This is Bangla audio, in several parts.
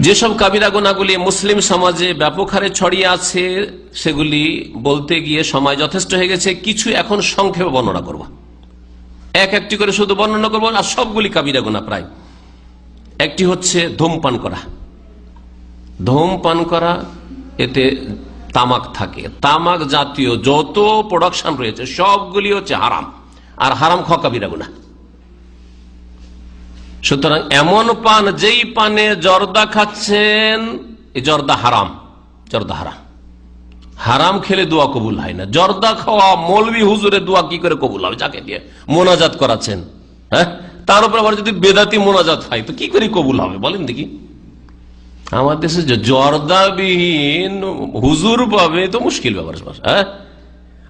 যেসব কাবিরা গোনাগুলি মুসলিম সমাজে ব্যাপক হারে ছড়িয়ে আছে, সেগুলি বলতে গিয়ে সময় যথেষ্ট হয়ে গেছে, কিছু এখন সংক্ষেপে বর্ণনা করব। এক একটি করে শুধু বর্ণনা করব, আর সবগুলি কাবিরা গোনা প্রায়। একটি হচ্ছে ধূমপান করা। ধূমপান করা, এতে তামাক থাকে। তামাক জাতীয় যত প্রোডাকশন রয়েছে, সবগুলি হচ্ছে হারাম। আর হারাম খাওয়া কাবিরা গুনা সুতরাং এমন পান যেই পানে জর্দা খাচ্ছেন, এই জর্দা হারাম জর্দা হারাম। হারাম খেলে দোয়া কবুল হয় না। জর্দা খাওয়া মৌলবি হুজুরে দোয়া কি করে কবুল হবে? যাকে দিয়ে মোনাজাত করাচ্ছেন হ্যাঁ? তার উপর আবার যদি বেদাতি মোনাজাত হয়, তো কি করে কবুল হবে? বলেন দেখি। আমার দেশে জর্দাবিহীন হুজুর পাবে, তো মুশকিল ব্যাপার হ্যাঁ?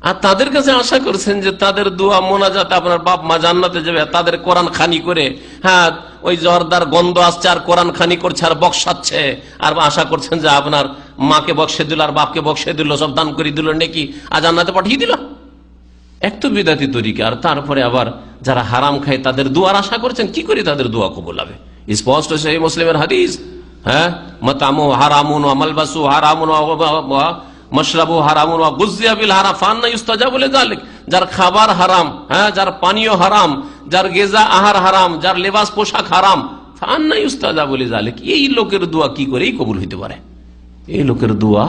আর তাদের কাছে আশা করছেন যে তাদের দোয়া মোনাজাতে আপনার বাপ মা জান্নাতে যাবে তাদের কোরআন খানি করে হ্যাঁ ওই জর্দার গন্ধ আসছে আর কোরআন খানি করছে আর বক্সাচ্ছে আর আশা করছেন যে আপনার মাকে বক্সে দিল আর বাপকে বক্সে দিল, সব দান করে দিল, নাকি? আর জান্নাতে পাঠিয়ে দিল। এক তো বিদাতি তরিকা, আর তারপরে আবার যারা হারাম খায় তাদের দুয়ার আশা করছেন, কি করে তাদের দোয়া কবুল হবে? স্পষ্ট সেই মুসলিমের হাদিস হ্যাঁ মতামু হারামুন মালবাসু হারামুন মশরাবু হারাম গুজিয়াবিল হারাম ফান্না ইস্তাজা বলে জালিক যার খাবার হারাম হ্যাঁ যার পানীয় হারাম যার গেজা আহার হারাম যার লেবাস পোশাক হারাম ফান্না ইস্তাজা বলে জালিক এই লোকের দোয়া কি করেই কবুল হইতে পারে এই লোকের দোয়া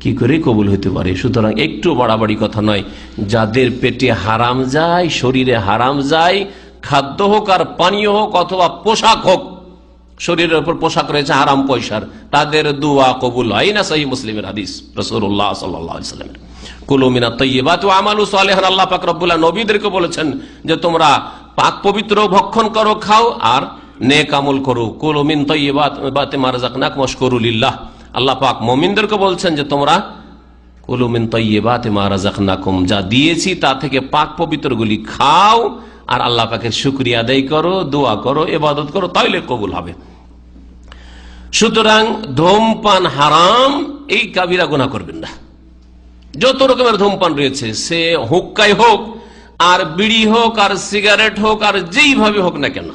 কি করে কবুল হইতে পারে সুতরাং একটু বাড়াবাড়ি কথা নয় যাদের পেটে হারাম যায় শরীরে হারাম যায় খাদ্য হোক আর পানীয় হোক অথবা পোশাক হোক শরীরের উপর পোশাক রয়েছে হারাম পয়সার। তাদের দুয়া কবুল হয়। না সহি মুসলিমের হাদিস রসুল্লাহ সাল্লামের। কুলুমিনা আমালু আল্লাহ নবীদেরকে বলেছেন যে তোমরা পাক পবিত্র ভক্ষণ করো, খাও আর নেক আমল করো। নাক আল্লাহ পাক মমিনদেরকে বলছেন যে তোমরা যা দিয়েছি তা থেকে পাক পবিত্রগুলি খাও আর আল্লাহ পাকের শুক্রিয়া আদায় করো, দোয়া করো এবাদত করো, তাইলে কবুল হবে। সুতরাং ধূমপান হারাম, এই কাবিরা গুণা করবেন না। যত রকমের ধূমপান রয়েছে, সে হুক্কাই হোক, আর বিড়ি হোক, আর সিগারেট হোক, আর যেইভাবে হোক না কেন,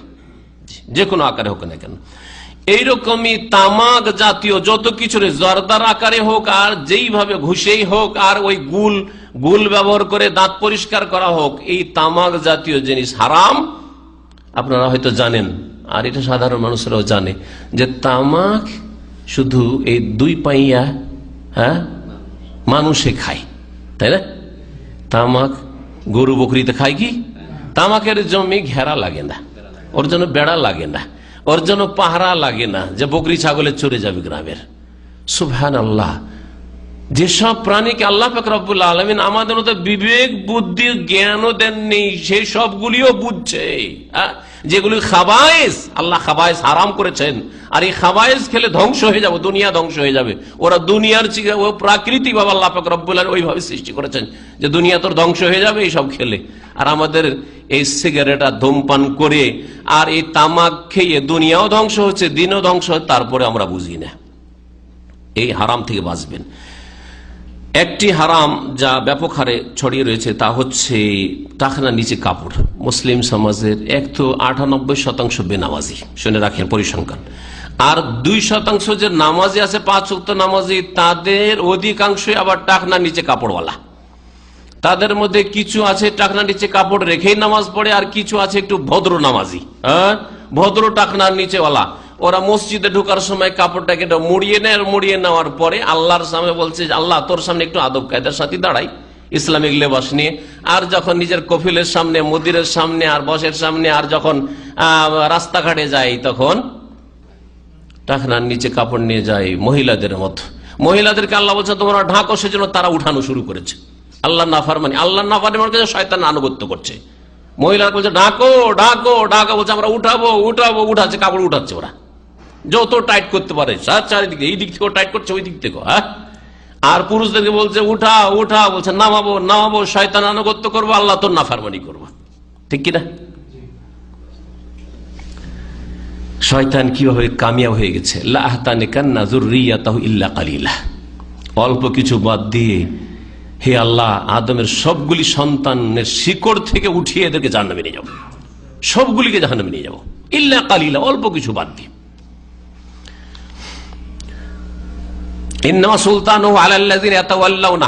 যে কোনো আকারে হোক না কেন। এইরকমই তামাক জাতীয় যত কিছু জর্দার আকারে হোক আর যেইভাবে ঘুষেই হোক আর ওই গুল গুল ব্যবহার করে দাঁত পরিষ্কার করা হোক, এই তামাক জাতীয় জিনিস হারাম। আপনারা হয়তো জানেন, আর এটা সাধারণ মানুষরাও জানে, যে তামাক শুধু এই দুই পাইয়া হ্যাঁ মানুষে খায়, তাই না? তামাক গরু বকরিতে খায় কি? তামাকের জমি ঘেরা লাগে না, ওর জন্য বেড়া লাগে না। ওর জন্য পাহারা লাগে না যে বকরি ছাগলে চড়ে যাবে গ্রামের। সুভান আল্লাহ যেসব প্রাণীকে আল্লাহ ফকরাবুল্লাহ আলমিন আমাদের মতো বিবেক, বুদ্ধি, জ্ঞানও দেননি, সেই সবগুলিও বুঝছে। হ্যাঁ? যেগুলি খাবায়েস, আল্লাহ খাবায়েস হারাম করেছেন। আর এই খাবায়েস খেলে ধ্বংস হয়ে যাবে, দুনিয়া ধ্বংস হয়ে যাবে। ওরা দুনিয়ার প্রাকৃতিক ভাবে আল্লাহ ফকরাবুল্লাহ ওইভাবে সৃষ্টি করেছেন যে দুনিয়া তোর ধ্বংস হয়ে যাবে এইসব খেলে। আর আমাদের এই সিগারেট আর ধূমপান করে আর এই তামাক খেয়ে দুনিয়াও ধ্বংস হচ্ছে, দিনও ধ্বংস হচ্ছে, তারপরে আমরা বুঝি না। এই হারাম থেকে বাঁচবেন। একটি হারাম যা ব্যাপক হারে ছড়িয়ে রয়েছে তা হচ্ছে টাকনা নিচে কাপড়। মুসলিম সমাজের এক তো আটানব্বই শতাংশ বেনামাজি। শুনে রাখেন পরিসংখ্যান। আর দুই শতাংশ যে নামাজি আছে, পাঁচ উক্ত নামাজি, তাদের অধিকাংশই আবার টাকনা নিচে কাপড়ওয়ালা। তাদের মধ্যে কিছু আছে টাকনা নিচে কাপড় রেখেই নামাজ পড়ে, আর কিছু আছে একটু ভদ্র নামাজি। হ্যাঁ? ভদ্র টাকনার নিচেওয়ালা। ওরা মসজিদে ঢোকার সময় কাপড়টাকে মুড়িয়ে নেয় মুড়িয়ে নেওয়ার পরে আল্লাহর সামনে বলছে আল্লাহ, তোর সামনে একটু আদব কায়দার সাথে দাঁড়াই। ইসলামিক লেবাস নিয়ে। আর যখন নিজের কফিলের সামনে, মদিরের সামনে, আর বসের সামনে, আর যখন রাস্তাঘাটে যাই, তখন টাকনার নিচে কাপড় নিয়ে যায় মহিলাদের মতো। মহিলাদেরকে আল্লাহ বলছে, তোমরা ঢাকো, সেজন্য তারা উঠানো শুরু করেছে। আল্লাহ নাফার মানে আল্লাহ নাফার মানে শয়তান আনুগত্য করছে। মহিলারা বলছে, ঢাকো ঢাকো ঢাকো। বলছে, আমরা উঠাবো উঠাবো, উঠাচ্ছে, কাপড় উঠাচ্ছে ওরা। যত টাইট করতে পারে চারিদিকে, এই দিক থেকে টাইট করছে, ওই দিক থেকে হ্যাঁ? আর পুরুষদেরকে বলছে, উঠা উঠা, বলছে, নামাবো নামাবো, শয়তান আনুগত্য করব, আল্লাহ তোর না নাফারমানি করব। ঠিক কিনা? শয়তান কীভাবে কামিয়াব হয়ে গেছে? অল্প কিছু বাদ দিয়ে, হে আল্লাহ, আদমের সবগুলি সন্তানের শিকড় থেকে উঠিয়ে এদেরকে জাহান্নামে নিয়ে যাব সবগুলিকে জাহান্নামে নিয়ে যাব ইল্লা কালিলা, অল্প কিছু বাদ দিয়ে।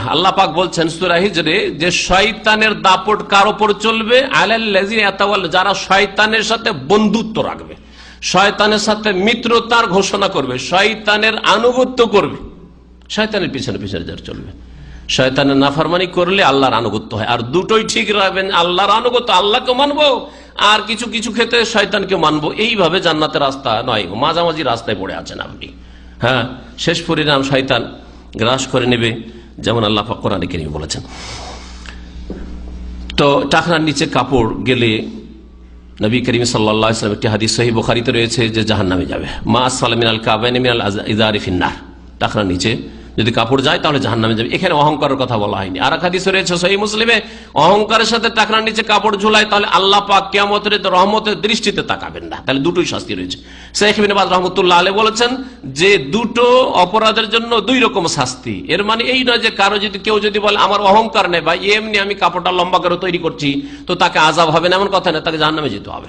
আল্লাহ পাক বলছেন যে শয়তানের দাপট উপর চলবে? যারা শয়তানের সাথে বন্ধুত্ব রাখবে, শয়তানের সাথে মিত্রতার ঘোষণা করবে, শয়তানের আনুগত্য করবে, শয়তানের পিছনে পিছনে যারা চলবে। শয়তানের নাফরমানি করলে আল্লাহর আনুগত্য হয়। আর দুটোই ঠিক রাখবেন, আল্লাহর আনুগত্য, আল্লাহকে মানবো, আর কিছু কিছু ক্ষেত্রে শয়তানকে মানবো। এইভাবে জান্নাতের রাস্তা নয়, মাঝামাঝি রাস্তায় পড়ে আছেন আপনি। হ্যাঁ শেষ পরিণাম শয়তান গ্রাস করে নেবে, যেমন আল্লাহ কোরআনে কেরিমে বলেছেন। তো টাকরার নিচে কাপড় গেলে নবী করিম সাল্লাম একটি হাদিস সহি বোখারিতে রয়েছে যে জাহান নামে যাবে। মা সালামিন আল কাবাইন মিনাল ইজারিফিন্নার ফিন্নার টাকরার নিচে যদি কাপড় যায় তাহলে জাহান নামে যাবে। এখানে অহংকারের কথা বলা হয়নি। আর হাদিস রয়েছে সহি মুসলিমে অহংকারের সাথে টাকরার নিচে কাপড় ঝুলায়, তাহলে আল্লাহ পাক কিয়ামতের রহমতের দৃষ্টিতে তাকাবেন না। তাহলে দুটোই শাস্তি রয়েছে। শেখ বিনবাদ রহমতুল্লাহ আলী বলেছেন যে দুটো অপরাধের জন্য দুই রকম শাস্তি। এর মানে এই নয় যে কারও যদি কেউ যদি বলে, আমার অহংকার নেই বা এমনি আমি কাপড়টা লম্বা করে তৈরি করছি, তো তাকে আজাব হবে না? এমন কথা নেই তাকে জাহান নামে যেতে হবে।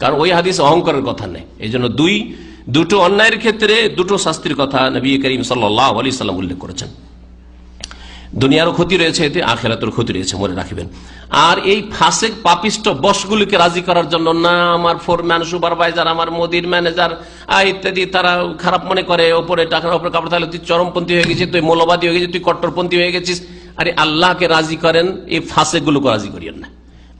কারণ ওই হাদিস অহংকারের কথা নেই। এই জন্য দুই দুটো অন্যায়ের ক্ষেত্রে দুটো শাস্তির কথা নবী করিম আলি সাল্লাম উল্লেখ করেছেন। দুনিয়ারও ক্ষতি রয়েছে এতে আখেরাতের ক্ষতি রয়েছে, মনে রাখবেন। আর এই ফাসেক পাপিষ্ট বসগুলিকে রাজি করার জন্য না, আমার ফোরম্যান, সুপারভাইজার, আমার মোদির ম্যানেজার ইত্যাদি, তারা খারাপ মনে করে, ওপরে টাকার ওপরে কাপড় তাহলে তুই চরমপন্থী হয়ে গেছিস, তুই মৌলবাদী হয়ে গেছিস, তুই কট্টরপন্থী হয়ে গেছিস। আরে আল্লাহকে রাজি করেন, এই ফাঁসেকগুলোকে রাজি করিয়েন না।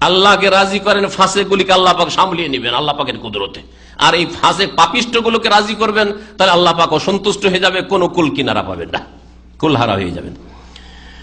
আল্লাহকে রাজি করেন, ফাঁসেকগুলিকে আল্লাহ পাক সামলিয়ে নেবেন, আল্লাহ পাকের কুদরতে। আর এই ফাঁসে পাপিষ্ট গুলোকে রাজি করবেন, তাহলে আল্লাহ পাক অসন্তুষ্ট হয়ে যাবে, কোনো কুল কিনারা পাবেন না। কুলহারা হয়ে যাবেন।